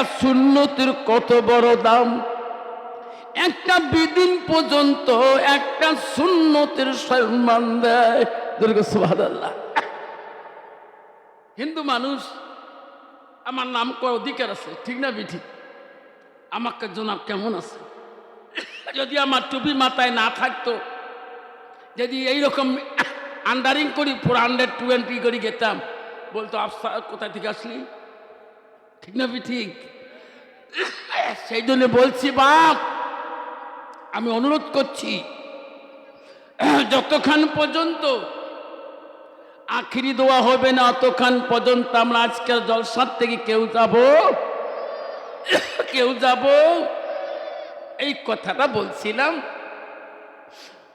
একটা সুন্নতির কত বড় দাম? একটা বিদিন পর্যন্ত একটা সুন্নতির সম্মান দেয়। দুর্গসুভাদাল্লাহ হিন্দু মানুষ, আমার নাম করার অধিকার আছে, ঠিক না বিঠি আমাকে জনাব কেমন আছে? যদি আমার টুপি মাথায় না থাকতো, যদি এইরকম আন্ডারিং করি ফোর হান্ড্রেড টোয়েন্টি করে গেতাম, বলতো আফসা কোথায় থেকে আসলি? ঠিক না ঠিক? সেই জন্য বলছি, বাপ, আমি অনুরোধ করছি, যতক্ষণ পর্যন্ত আখিরি দোয়া হবে না অতক্ষণ পর্যন্ত আমরা আজকের জলসার থেকে কেউ যাব? কেউ যাব? এই কথাটা বলছিলাম।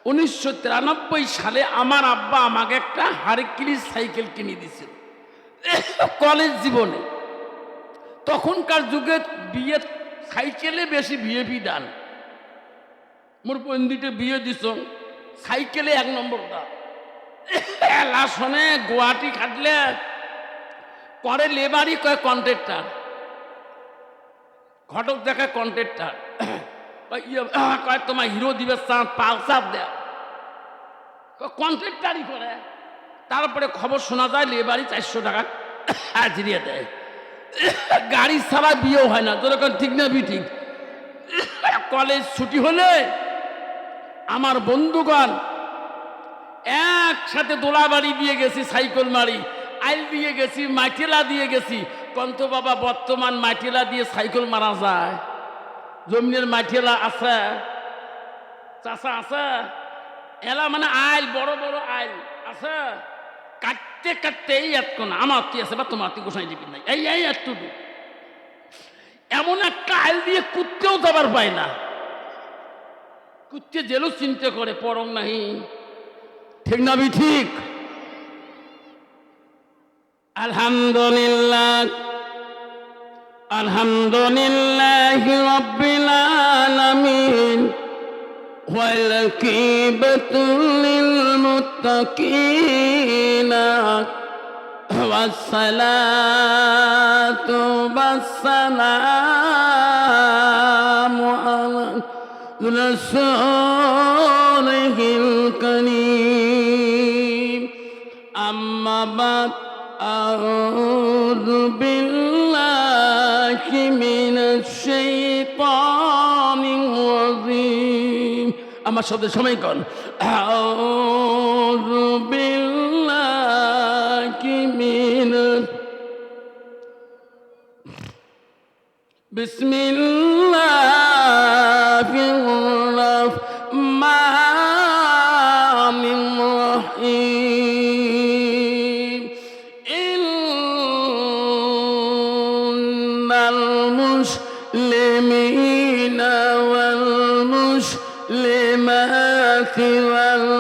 উনিশশো তিরানব্বই সালে আমার আব্বা আমাকে একটা হারকিলি সাইকেল কিনে দিয়েছিল। কলেজ জীবনে। তখনকার যুগে বিয়ে সাইকেলে বেশি বিয়ে বিধান মোর পন্ডিতে বিয়ে দিছ, সাইকেলে এক নম্বর দাম লাশনে গুয়াহাটি খাটলে করে লেবারই কয় কন্ট্রাক্টার। ঘটক দেখে কন্ট্রাক্টার। কয় তোমার হিরো দিবে চাঁদ পালসার দেয় কন্ট্রাক্টারই করে। তারপরে খবর শোনা যায় লেবারই চারশো টাকা হাজিরিয়ে দেয়। গাড়ি ছাড়া বিয়েও হয় না। যেরকম ঠিক না বি ঠিক? কলেজ ছুটি হলে আমার বন্ধুগণ একসাথে দোলাবাড়ি দিয়ে গেছি, সাইকেল মারি। আইল দিয়ে গেছি, মাটিলা দিয়ে গেছি। কন্ত বাবা, বর্তমান মাটিলা দিয়ে সাইকেল মারা যায়। জমিনের মাটিলা আছে? চাষা আছে? এলা মানে আইল, বড় বড় আইল আছে? কাটতে কাটতে এই এত না আমার আত্মীয় আছে বা তোমার আত্মীয় গোসাই দিবি নাই? এই এই এতটুকু এমন একটা আইল দিয়ে কুত্তেও দাবার পায় না। কুত্তে জেলও চিন্তা করে, পরম নাহি। ঠিক না বি ঠিক? আলহামদুলিল্লাহ আলহামদুলিল্লাহ রব্বিল আলামিন। والكيبة للمتقين والصلاة والسلام على رسوله আমার সাথে সময় কর أعوذ بالله من بسم الله الرحمن الرحيم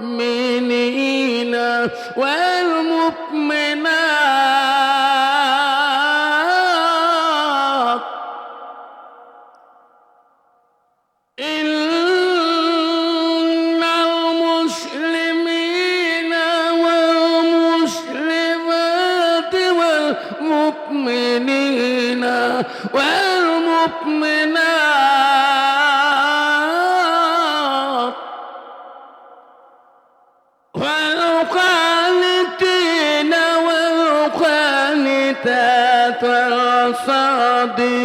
إن المسلمين والمسلمات والمؤمنين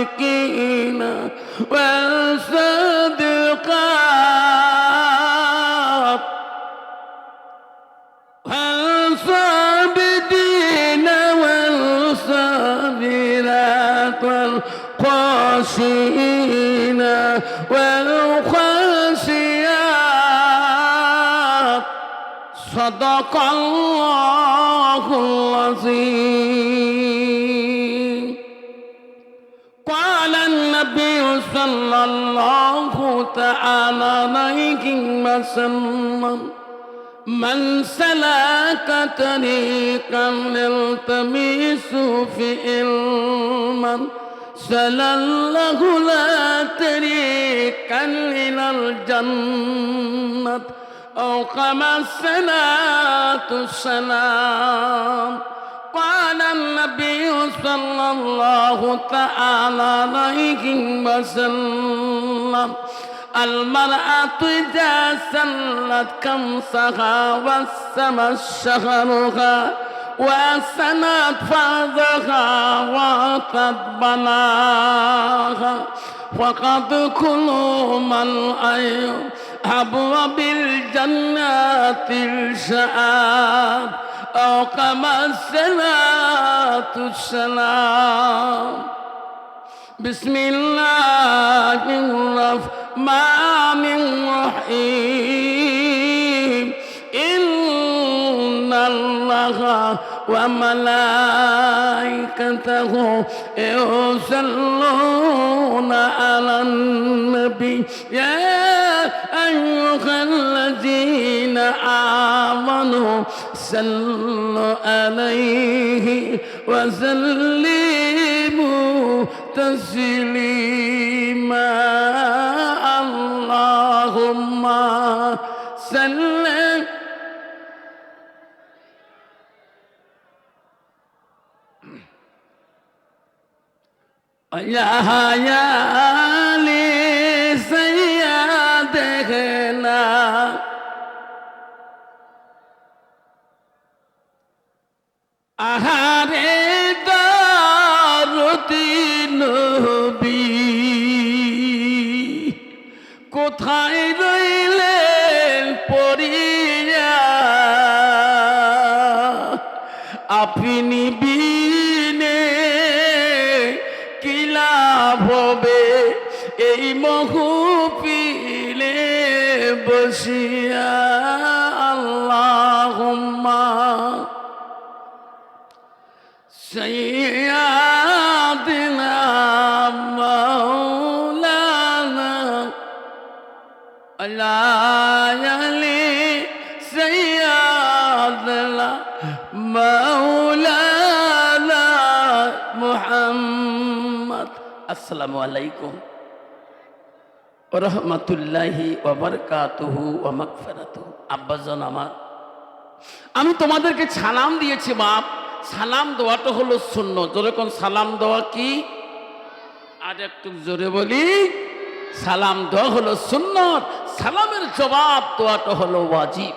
والصادقين والصادقات والصابدين والصابرات والخاشعين والخاشيات صدق الله وسلم من سلك طريقا يلتمس في علما سلله لا طريقا إلى الجنة. أو كما الصلاة السلام قال النبي صلى الله تعالى عليه وسلم. المرأة إذا سلت كمسها وسمت شهرها وسنت فرضها وقد بلاها فقد كل من أبواب الجنات الشعاب أو كما الصلاة السلام. بسم الله الرحمن الرحيم إن الله وملائكته يصلون على النبي. يا أيها الذين آمنوا صلوا عليه وسلموا تسليما. صل يا يا لي سيادنا আহারে দারতি নবী কোথায় আসসালামু আলাইকুম। রহমতুল্লাহি ওবরকাতুহু ও মকফেরাতু আব্বাজন আমার, আমি তোমাদেরকে সালাম দিয়েছি বাপ। সালাম দেওয়াটা হলো শূন্য যেরকম সালাম দেওয়া কি? আর একটু জোরে বলি, সালাম দেওয়া হলো শূন্য সালামের জবাব দেওয়াটা হলো ওয়াজিব।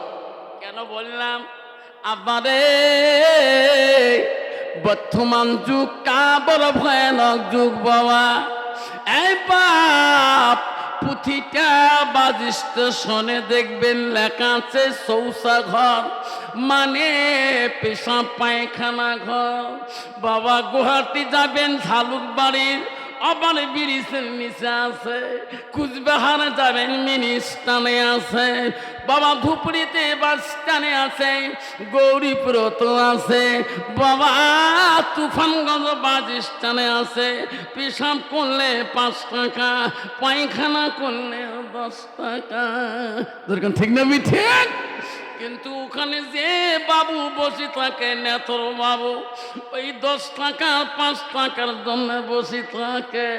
কেন বললাম? আবারে, বর্তমান যুগ কা বড় ভয়ানক যুগ বাবা। এই বাপ পুঁথিটা বাজ স্টেশনে দেখবেন লেখা আছে সৌসা ঘর মানে পেশা পায়খানা ঘর। বাবা গুয়াহাটি যাবেন ঝালুক বাড়ির আবার ব্রিজের নিচে আছে, কুচবিহারে যাবেন মিনি স্টানে আছে, বাবা ধুপড়িতে বাস স্ট্যান্ডে আছে গৌরীপুরত আছে, বাবা তুফানগঞ্জ বাস আছে, পেশাব করলে পাঁচ টাকা, পায়খানা করলে দশ টাকা। ঠিক না ঠিক কিন্তু ওখানে যে বাবু বসে থাকে নেতর বাবু, ওই দশ টাকা, পাঁচ টাকার জন্য বসে থাকে।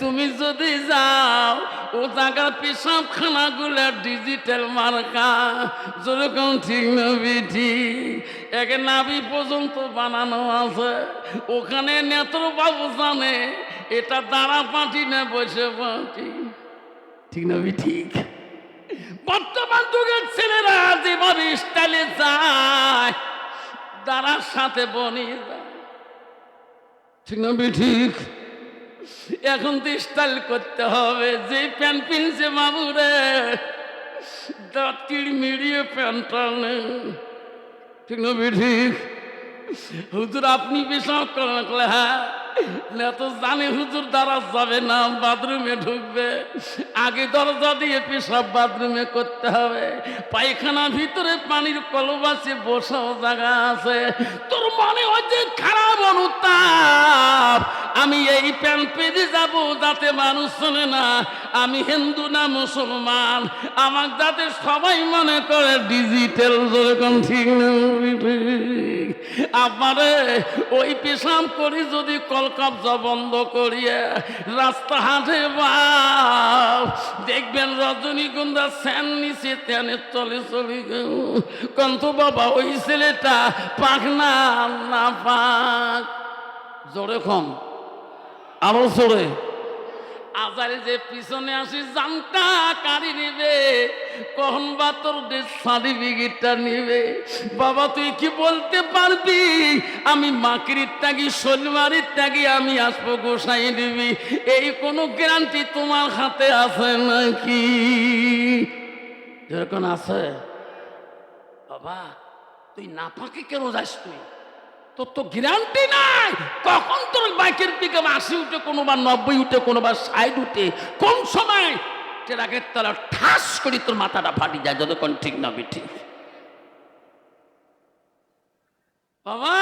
তুমি যদি যাও, ও জায়গার পেশাব খানাগুলো ডিজিটাল মার্কা, যেরকম ঠিক নবি ঠিক এক নাবি পর্যন্ত বানানো আছে। ওখানে নেতর বাবু জানে, এটা দাঁড়া পাটি না বসে পাটি ঠিক নবি ঠিক বর্তমান যুগের ছেলেরা যেভাবে স্টাইলে যায় দাঁড়ার সাথে বনি ঠিক না ঠিক? এখন তো স্টাইল করতে হবে, যে প্যান্ট পিনছে বাবুরে দাঁতির মিড়িয়ে প্যান্টটা নেই ঠিক না ঠিক? হুজুর, আপনি পেশাব করেন হ্যাঁ? হুজুর দ্বারা যাবে না, বাথরুমে ঢুকবে। আগে দরজা দিয়ে পেশাব বাথরুমে করতে হবে। পায়খানা ভিতরে পানির আছে, বসাও জায়গা আছে। তোর মনে হচ্ছে খারাপ অনুতাপ। আমি এই প্যান্ট পেরে যাব, যাতে মানুষ শোনে না, আমি হিন্দু না মুসলমান। আমার যাতে সবাই মনে করে ডিজিটাল যেরকম ঠিক আপনারে ওই পেশাব করি যদি কলকাপ দরজা বন্ধ করিয়ে রাস্তা হাঁটে বাপ। দেখবেন রজনীগন্ধা স্যান নিচে তেনে চলে চলে গেল। কন্ত বাবা, ওই ছেলেটা পাক না পাক। জোরে কম, আরও জোরে। আজারে যে পিছনে আসি জানটা কারি নিবে, কখন বা তোর সার্টিফিকেটটা নিবে? বাবা, তুই কি বলতে পারবি? আমি মাকিরির টাকি শনিবারের টাকি আমি আসব গোসাই নিবি এই কোনো গ্যারান্টি তোমার হাতে আছে নাকি? যেরকম আছে। বাবা, তুই না ফাঁকে কেন যাস তুই? তোর তো গ্যারান্টি নাই। কখন তোর বাইকের পিকে আশি উঠে, কোনোবার নব্বই উঠে, কোনোবার সাইড উঠে, কোন সময়? ট্রাকের তলা ঠাস করি তোর মাথাটা ফাটি যায়, যতক্ষণ ঠিক না ঠিক। বাবা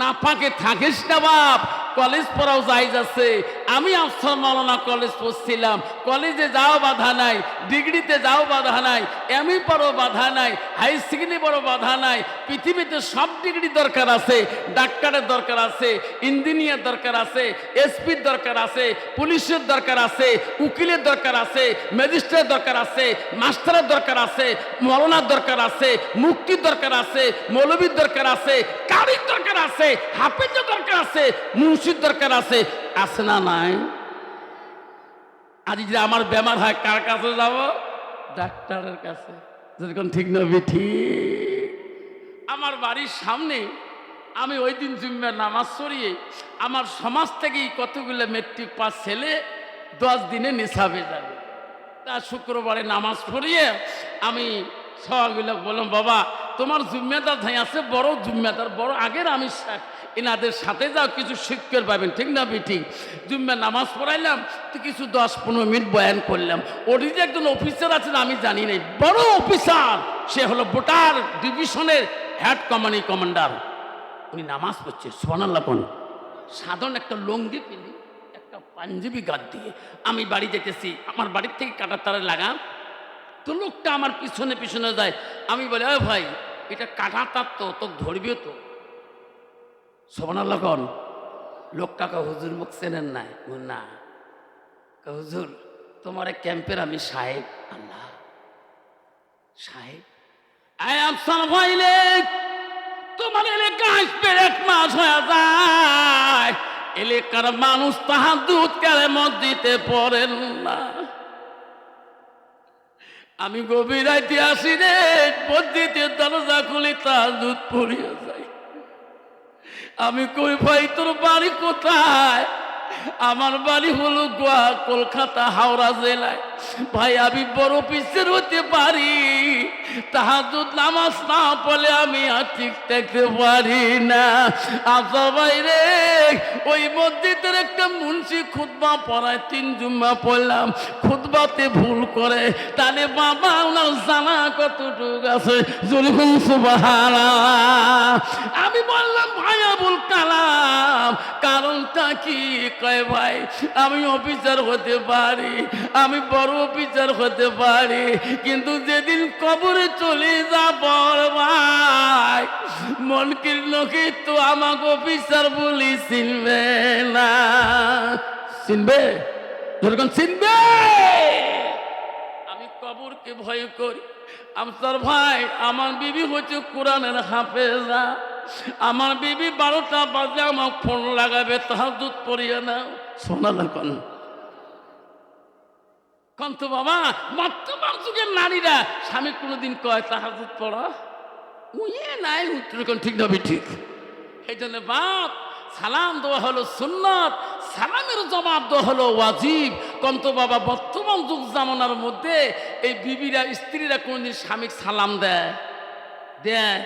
না ফাঁকে থাকিস না বাপ কলেজ পড়াও যাইজ আছে আমি আফসর মাওলানা কলেজ পড়ছিলাম কলেজে যাও বাধা নাই ডিগ্রিতে যাও বাধা নাই এমই পড়ো বাধা নাই হাই সেকেন্ডারি বড় বাধা নাই পৃথিবীতে সব ডিগ্রি দরকার আছে ডাক্তারের দরকার আছে ইঞ্জিনিয়ার দরকার আছে এসপির দরকার আছে পুলিশের দরকার আছে উকিলের দরকার আছে ম্যাজিস্ট্রেট দরকার আছে মাস্টারের দরকার আছে মরনার দরকার আছে মুক্তির দরকার আছে মৌলবীর দরকার আছে কারির দরকার আছে হাফেজের দরকার আছে মুন্সির দরকার আছে আছে না নাই। আজ যদি আমার বেমার হয়, কার কাছে যাব? ডাক্তারের কাছে। যেরকম ঠিক নবি, ঠিক। আমার বাড়ির সামনে আমি ওই দিন জুম্মার নামাজ সরিয়ে আমার সমাজ থেকেই কতগুলো মেট্রিক পাস ছেলে দশ দিনে নিসাবে যাবে। তা শুক্রবারে নামাজ পড়িয়ে আমি সবাগুলো বললাম, বাবা, তোমার জুম্মেদার ধাই আছে, বড় জুম্মেদার বড় আগের আমি এনাদের সাথে যাও, কিছু শিক্ষার পাবেন, ঠিক না ঠিক জুম্মে নামাজ পড়াইলাম, তো কিছু দশ পনেরো মিনিট বয়ান করলাম। ওটি যে একজন অফিসার আছেন আমি জানি নাই। বড় অফিসার, সে হলো ভোটার ডিভিশনের হেড কমানি কমান্ডার। উনি নামাজ পড়ছে সোনাল্লা কোন। সাধারণ একটা লঙ্গি পিলি একটা পাঞ্জাবি গাদ দিয়ে, আমি বাড়ি যেতেছি, আমার বাড়ির থেকে কাটার তারে লাগাম তো লোকটা আমার পিছনে পিছনে যায়। আমি বলি ও ভাই, এটা কাটা তার তো তো ধরবে তো। সোনাল্লা কোন। লোকটাকে হুজুর মুখ চেনেন নাই? না। হুজুর, তোমার ক্যাম্পের আমি সাহেব। আল্লাহ। সাহেব? আই এম সার্ভাইলে তোমার এলাকা আসবে এক মাস হয়ে যায়। এলাকার মানুষ তাহার দুধ কেড়ে মসজিদে পড়েন না। আমি গভীর রাইতে আসি রে। মসজিদের দরজা খুলি তাহার দুধ পড়িয়ে যাই আমি কই ভাই তোর বাড়ি কোথায়? আমার বাড়ি হলো গোয়া কলকাতা হাওড়া জেলায়। ভাই, আমি বড় অফিসের হতে পারি। তাহাজুদ নামাজ না পড়লে আমি আর ঠিক থাকতে পারি না। আশা ভাই রে, ওই মসজিদের একটা মুন্সি খুতবা পড়ায়, তিন জুম্মা পড়লাম। খুতবাতে ভুল করে, তাহলে বাবা, ওনার জানা কতটুকু আছে? আমি বললাম, ভাই, আবুল কালাম, কারণটা কি? কয় ভাই, আমি অফিসার হতে পারি। আমি বড় অফিসার হতে পারি। কিন্তু যেদিন কবরে চলে যাব ভাই মনকির লোকে তো আমাকে অফিসার বলি চিনবে না। চিনবে? চিনবে? আমি কবরকে ভয় করি। আমসার ভাই, আমার বিবি হচ্ছে কোরআনের হাফেজা আমার বিবি বারোটা বাজে আমার ফোন লাগাবে তাহার দুধ পড়িয়ে না শোনা লাগন কন্ত বাবা, বর্তমান যুগের নারীরা, স্বামী কোনোদিন কয় তাহার দুধ পড়া? উইয়ে নাই, উত্তর ঠিক নবি ঠিক। এই জন্য বাপ, সালাম দেওয়া হলো সুন্নত, সালামের জবাব দেওয়া হলো ওয়াজিব। কন্ত বাবা, বর্তমান যুগ জামানার মধ্যে এই বিবিরা, স্ত্রীরা কোনদিন স্বামীকে সালাম দেয়। দেয়।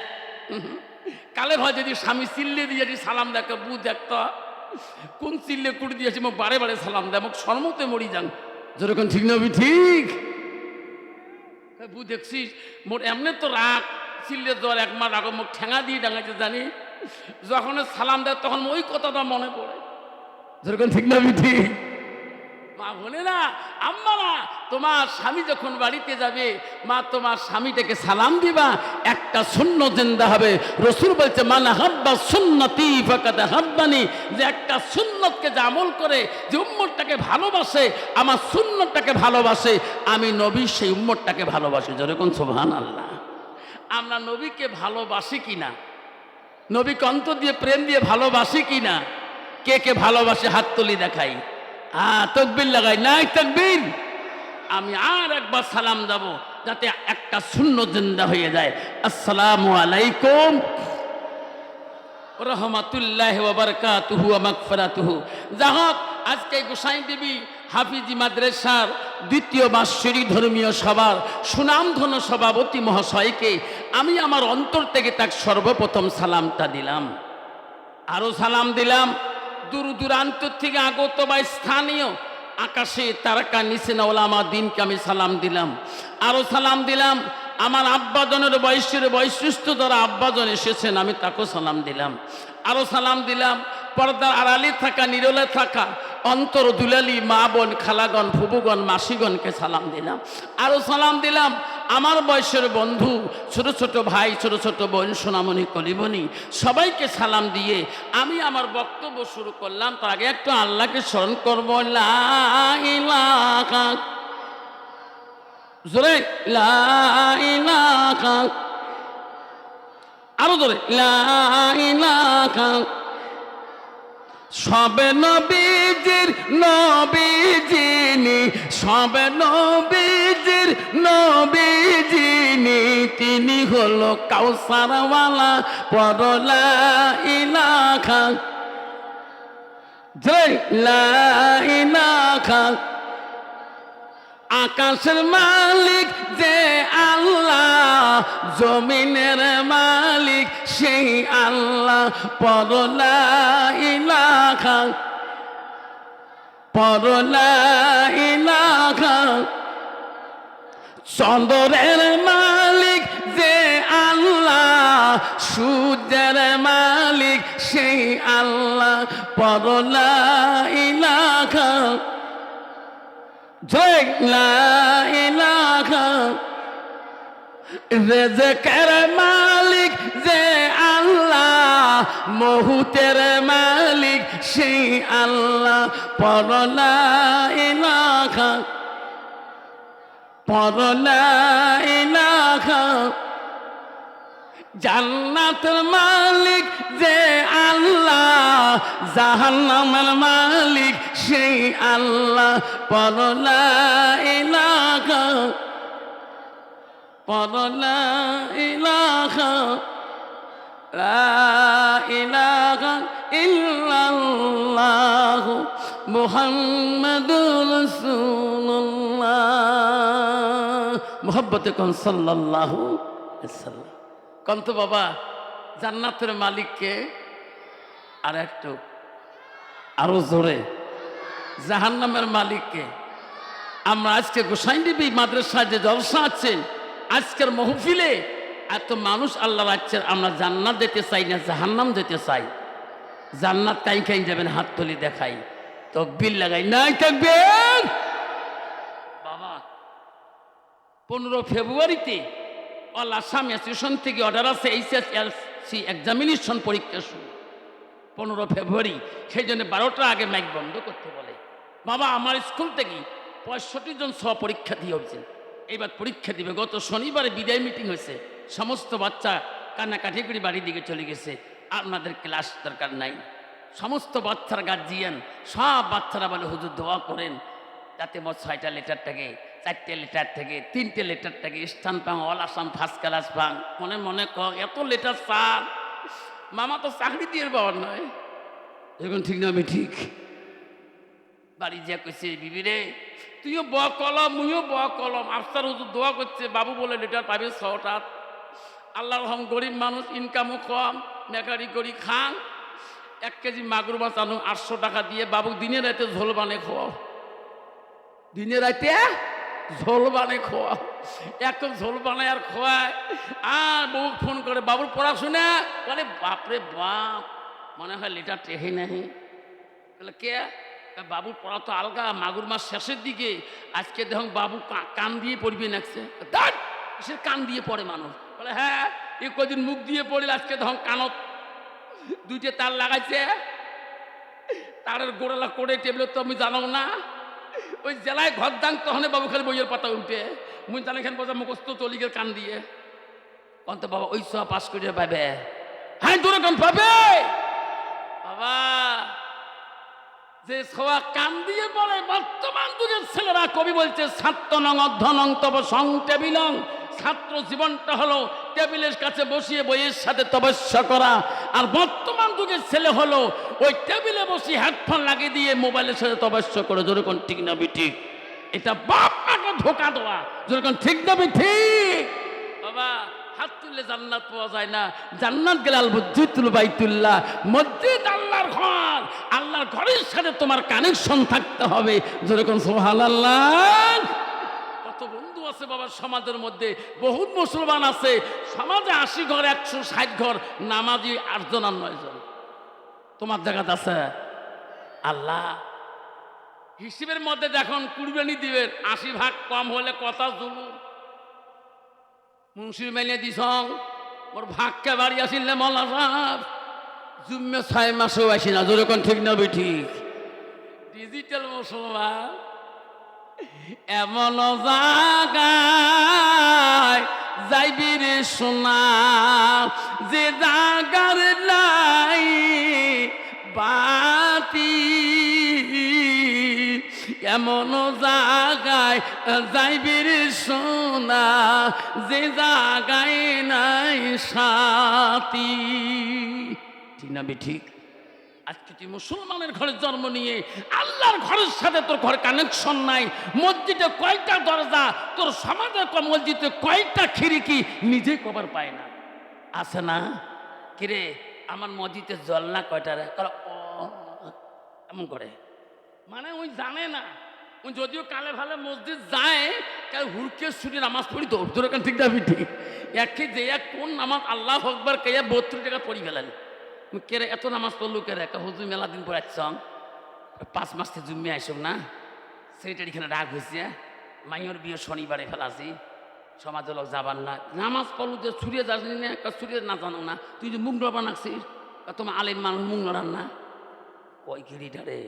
উহুম। কালে হয় যদি স্বামী চিল্লে দিয়ে যদি সালাম দেখে বু দেখতো। কোন চিল্লে কুড়ি দিয়েছি, মোক বারে বারে সালাম দেয়, মোক সর্মতে মরি যান। যেরকম ঠিক নবি ঠিক? বু দেখছিস মোট এমনি তো রাগ চিল্লে জ্বর এক মাস আগে মুখ ঠেঙা দিয়ে ডাঙাইতে জানি? যখন সালাম দেয় তখন ওই কথাটা মনে পড়ে। যেরকম ঠিক না ঠিক? মা বলে না আম্মা না তোমার স্বামী যখন বাড়িতে যাবে, মা তোমার স্বামীটাকে সালাম দিবা, একটা শূন্য জিন্দা হবে। রসুল বলছে মানে হাব্বা সুন্নতি ফাকাতে হাব্বানি যে একটা সুন্নতকে যে আমল করে, যে উম্মরটাকে ভালোবাসে, আমার সুন্নতটাকে ভালোবাসে, আমি নবী সেই উম্মরটাকে ভালোবাসি। যেরকম সোভান আল্লাহ আমরা নবীকে ভালোবাসি কিনা নবী কন্ত দিয়ে, প্রেম দিয়ে ভালোবাসি কিনা কে কে ভালোবাসে? হাত তুলি দেখাই। আ তকবির লাগাই। নাই তকবির। আমি আর একবার সালাম যাব যাতে একটা শূন্য জিন্দা হয়ে যায়। আসসালামু আলাইকুম। রহমাতুল্লাহ বারকাতুহু মাগফিরাতুহু। যাহক আজকে গোসাই দেবী হাফিজি মাদ্রাসার দ্বিতীয় বাৎসরিক ধর্মীয় সভার সুনামধন সভাপতি মহাশয়কে আমি আমার অন্তর থেকে তার সর্বপ্রথম সালামটা দিলাম। আরও সালাম দিলাম। দূর দূরান্ত থেকে আগত বা স্থানীয় আকাশে তারকা নিচে না আমার দিনকে আমি সালাম দিলাম। আরও সালাম দিলাম। আমার আব্বাজনের বয়সের বৈশিষ্ট্য দ্বারা আব্বাজন এসেছেন, আমি তাকেও সালাম দিলাম। আরও সালাম দিলাম। পর্দার আড়ালে থাকা, নিরলে থাকা অন্তর দুলালি, মা বোন, খালাগণ ফুবুগণ মাসিগণকে সালাম দিলাম। আরও সালাম দিলাম, আমার বয়সের বন্ধু, ছোট ছোট ভাই, ছোট ছোট বোন, সোনামণি কলিবনি সবাইকে সালাম দিয়ে আমি আমার বক্তব্য শুরু করলাম। তার আগে একটু আল্লাহকে স্মরণ করব। জোরে আরও জোরে সবে নবীজির নবীজিনি, সবে নবীজির নবীজিনি, তিনি হলো কাউসারওয়ালা পরলা ইলাখা ইলাখা আকাশের মালিক যে আল্লাহ, জমিনের মালিক সেই আল্লাহ পরলা ইলাখা পরলা ইলাখা চন্দ্রের মালিক যে আল্লাহ, সূর্যের মালিক সেই আল্লাহ। পরলা ইলাখা জয় লা ইলাহা রেজকের আল্লাহ মহুতের মালিক সেই আল্লাহ পরলা ইলাহা পরলা ইলাহা। জান্নাতের মালিক যে আল্লাহ, জাহান্নামের মালিক সেই আল্লাহ পরলা ইলাহা পরলা রাসূলুল্লাহ। মুহাব্বতে কোন সাল্লাম। কন্ত বাবা, জান্নাতের মালিককে আর একটু আরও জোরে, জাহান্নামের মালিককে। আমরা আজকে গোসাইনদেবী মাদ্রাসা যে জলসা আছে, আজকের মহফিলে এত মানুষ আল্লাহ রাখছেন, আমরা জান্নাত যেতে চাই না, জাহান্নাম যেতে চাই। জান্নাত কাই খাই যাবেন, হাত তুলি দেখাই। তকবির লাগাই, নাই তকবির! বাবা, পনেরো ফেব্রুয়ারিতে অল আসাম অ্যাসোসিয়েশন থেকে অর্ডার আছে এইচএসএলসি এক্সামিনেশন পরীক্ষা শুরু। পনেরো ফেব্রুয়ারি, সেই জন্য বারোটা আগে মাইক বন্ধ করতে বলে। বাবা, আমার স্কুল থেকে পঁয়ষট্টি জন সহ পরীক্ষা দিয়ে হয়েছে। এইবার পরীক্ষা দিবে। গত শনিবারে বিদায় মিটিং হয়েছে। সমস্ত বাচ্চা কান্নাকাটি করে বাড়ির দিকে চলে গেছে। আপনাদের ক্লাস দরকার নাই। সমস্ত বাচ্চার গার্জিয়ান সব বাচ্চারা বলে, হুজুর, দোয়া করেন যাতে মোট ছয়টা লেটার থেকে, চারটে লেটার থেকে, তিনটে লেটার থেকে, স্থান পাং, অল আসাম ফার্স্ট ক্লাস পাং। মনে মনে ক এত লেটার স্যার মামা তো চাকরি দিয়ে পাওয়ার নয়। এখন ঠিক না, আমি ঠিক। বাড়ি যা কইছে, বিবি রে, তুইও ব কলম, মুইও ব কলম। আফসার হুজুর দোয়া করছে, বাবু বলে লেটার পাবে ছটা আল্লাহ রহম, গরিব মানুষ ইনকামও কম মেকারি করি খান। এক কেজি মাগুর মাছ আনো, আটশো টাকা দিয়ে। বাবু দিনে রাতে ঝোল বানে খাওয়াও। দিনে রাতে ঝোল বানে খোয়াও এক ঝোল বানায় আর খোয়ায় আর বউ ফোন করে, বাবুর পড়াশোনা? বলে, বাপরে বাপ, মনে হয় লিটার টেহে নাহি। বলে, কে? বাবুর পড়া তো আলগা, মাগুর মাস শেষের দিকে। আজকে দেখুন বাবু কান দিয়ে পড়বে নাকছে। সে কান দিয়ে পড়ে মানুষ? বলে হ্যাঁ এ কদিন মুখ দিয়ে পড়লে, আজকে দেখুন কানত। দুইটা তার লাগাইছে। তারের গোড়ালা করে টেবিলে তো আমি জানো না। ওই জেলায় ঘর দাং তখন বাবু খালি বইয়ের পাতা উঠে মুই জানি এখানে বোঝা মুখস্থ চলি গেল কান দিয়ে। অন্ত বাবা, ওই সব পাস করে পাবে হ্যাঁ দূরে কান পাবে। বাবা যে সবা কান দিয়ে বলে, বর্তমান যুগের ছেলেরা কবি বলছে, ছাত্র নং, অধ্যনং, তব সং, টেবিলং। ছাত্র জীবনটা হলো টেবিলের কাছে বসিয়ে বইয়ের সাথে তপস্যা করা। আর বর্তমান যুগের ছেলে হলো ওই টেবিলে বসে হেডফোন লাগিয়ে দিয়ে মোবাইলের সাথে তপস্যা করে। যেরকম ঠিক না ঠিক? এটা বাপ মাকে ধোকা দেওয়া। যেরকম ঠিক না ঠিক? বাবা হাত তুললে জান্নাত পাওয়া যায় না। জান্নাত গেলে বাইতুল্লাহ। মসজিদ আল্লাহর ঘর। আল্লাহর ঘরের সাথে তোমার কানেকশন থাকতে হবে। যেরকম সোহাল আল্লাহ বন্ধু আছে বাবার সমাজের মধ্যে। বহুত মুসলমান আছে। সমাজে আশি ঘর, একশো ষাট ঘর, নামাজি আটজন আর নয় জন তোমার জায়গাতে আছে? আল্লাহ। হিসেবের মধ্যে দেখুন কুরবানি দিবেন, আশি ভাগ কম হলে কথা জুলুম। মুন্সির মেনে দিছং। মোর ভাগকে বাড়ি আসিলে মল্লা সাহেব। জুম্মে ছয় মাসেও আসি না যেরকম ঠিক না ঠিক। ডিজিটাল মুসলমান, এমন জাগায় যাইবি রে সোনা, যে জাগার নাই বাতি এমন জাগায় যাইবি রে সোনা, যে জাগায় নাই সাথী। ঠিক না ঠিক আজকে তুই মুসলমানের ঘরে জন্ম নিয়ে আল্লাহর ঘরের সাথে তোর ঘর কানেকশন নাই, মসজিদে কয়টা দরজা, তোর সমাজে মসজিদে কয়টা খিড়কি, নিজে কবার পায় না। আছে না? কিরে, আমার মসজিদে জল না কয়টা রে? এমন করে। মানে ওই জানে না। ওই যদিও কালে ভালে মসজিদ যায়, কাল হুড়কে ছুটি নামাজ পড়ি তো তোর এখান ঠিক যাবি ঠিক। একে যে এক কোন নামাজ আল্লাহ হকবার কে বত্রিশ টাকা পড়ি গেলেন কেরে এত নামাজ পড়ল কেরে? একা হুজুর মেলা দিন আসছং পাঁচ মাস থেকে জুম্মে আইসব না? সেইটার এখানে রাগ হয়েছে মাইয়র বিয়ে শনিবারে ফেলাছি। সমাজের লোক যাবার না। নামাজ পড়ল যে ছুরিয়ে যাস না ছুরিয়ে না জানো না। তুই যে মুখ নড়বা তোমার আলিম মানুষ মুখ নড়ান না। ওই গিরিটা রে?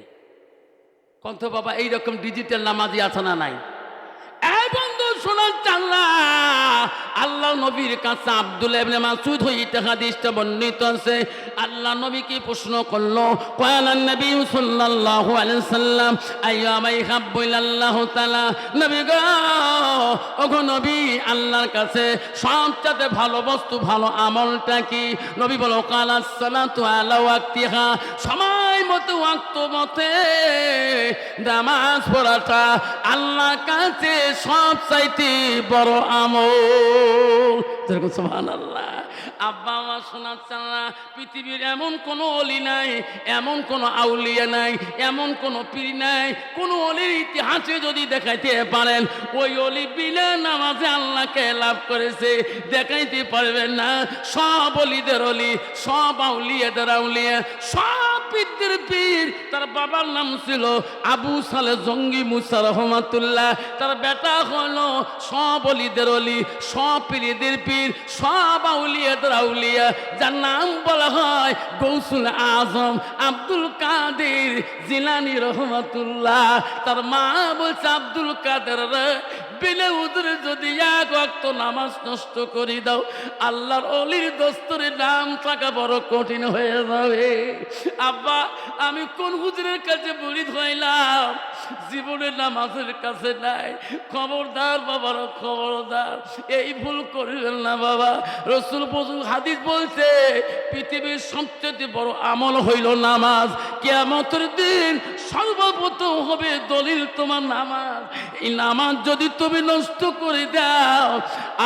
কন্ত বাবা এইরকম ডিজিটাল নামাজি আছে না নাই? এই আল্লাহ নবীর কাছে আব্দুল হইতে হাদিসটা বর্ণিত আছে। আল্লাহ নবীকে প্রশ্ন করল? কয়ালান নবী সাল্লাল্লাহু আলাইহি সাল্লাম আইয়ামাই হাব্বু ইলাল্লাহু তাআলা। নবী গো নবী, আল্লাহর কাছে সবচেয়ে ভালো বস্তু, ভালো আমলটা কি? নবী বলো কালাস সালাতু আলা ওয়াক্তিহা। সময় মতো, ওয়াক্ত মতে নামাজ পড়াটা আল্লাহ কাছে সব চাইতে বড় আমল। যেরকম সুবহান আল্লাহ আব্বা আমার শোনাচ্ছেন না, পৃথিবীর এমন কোনো অলি নাই, এমন কোনো আউলিয়া নাই, এমন কোনো পীর নাই, কোনো অলির ইতিহাসে যদি দেখাইতে পারেন, ওই অলি বিনা নামাজে আল্লাহকে লাভ করেছে, দেখাইতে পারবেন না। সব অলিদের অলি, সব আউলিয়াদের আউলিয়া, সব পীরদের পীর, তার বাবার নাম ছিল আবু সালে জঙ্গি মুসা রহমাতুল্লাহ। তার বেটা হলো সব অলিদের অলি, সব পীর, সব আউলিয়াদের আউলিয়া। যার নাম বলা হয় গৌসুল আজম আব্দুল কাদের জিলানি রহমাতুল্লাহ। তার মা বলছে, আব্দুল কাদের বিলে উদরে যদি এক অক্ত নামাজ নষ্ট করে দাও, আল্লাহর অলির দস্তরের নাম থাকা বড় কঠিন হয়ে যাবে। আব্বা, আমি কোন হুজুরের কাছে বলি হইলাম? জীবনের নামাজের কাছে নাই। খবরদার বাবার খবরদার। এই ভুল করবেন না বাবা। রসুল বজু হাদিস বলছে, পৃথিবীর সবচেয়ে বড় আমল হইল নামাজ। কেয়ামতের দিন সর্বপ্রথম হবে দলিল তোমার নামাজ। এই নামাজ যদি তুমি নষ্ট করে দাও,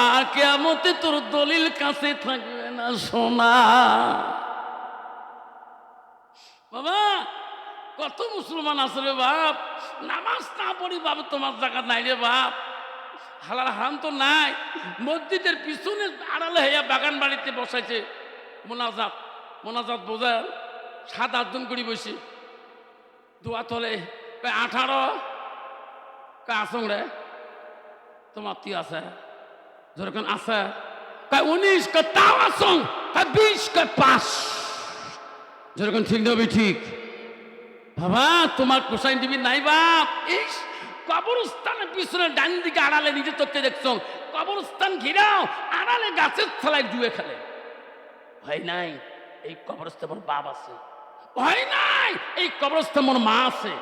আর কেয়ামতে তোর দলিল কাছে থাকবে না, সোনা। বাবা, কত মুসলমান আছে রে বাপ? নামাজ না পড়ি বাবা তোমার জায়গা নাই রে বাপ। হালাল হারাম তো নাই। মসজিদের পিছনে আড়ালে হইয়া বাগান বাড়িতে বসাইছে। মোনাজাত মোনাজাত বোঝার সাত আটজন করি বসে। দোয়া তলে আঠারো। আসং রে তোমার তুই আছে? যেরকম আছে। উনিশ, কয়, তাও আসং বিশ, কয়, পাঁচ। যেরকম ঠিক নবি ঠিক। বাবা, তোমার কোসাইন টিভি নাই বাপ। ইস, কবরস্থানের পিছনে ডান দিকে আড়ালে নিজে চোখে দেখছ। কবরস্থান ঘিরাও, আড়ালে গাছের তলায় জুয়ে খেলে। ভয় নাই, এই কবরস্থান মোর বাপ আছে। ভয় নাই, এই কবরস্থান মোর মা আছে।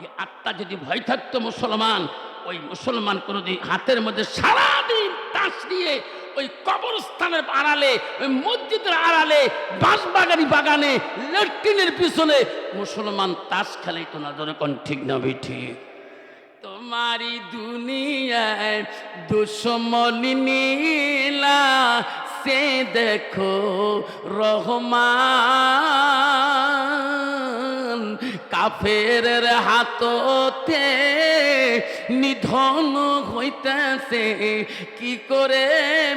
এই আত্মা যদি ভয় থাকতো মুসলমান, ওই মুসলমান কোনোদিন হাতের মধ্যে সারাদিন তাস নিয়ে ওই কবরস্থানের আড়ালে, ওই মসজিদের আড়ালে, বাঁশবাগানি বাগানে, লেট্রিনের পিছনে মুসলমান তাস খেলে। খেলাইতো না যখন ঠিক না ঠিক? তোমারি দুনিয়ায় দুশ্মনী নীলা, সে দেখো রহমান। কাফের হাততে নিধন হইতেছে। কি করে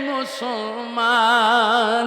মুসলমান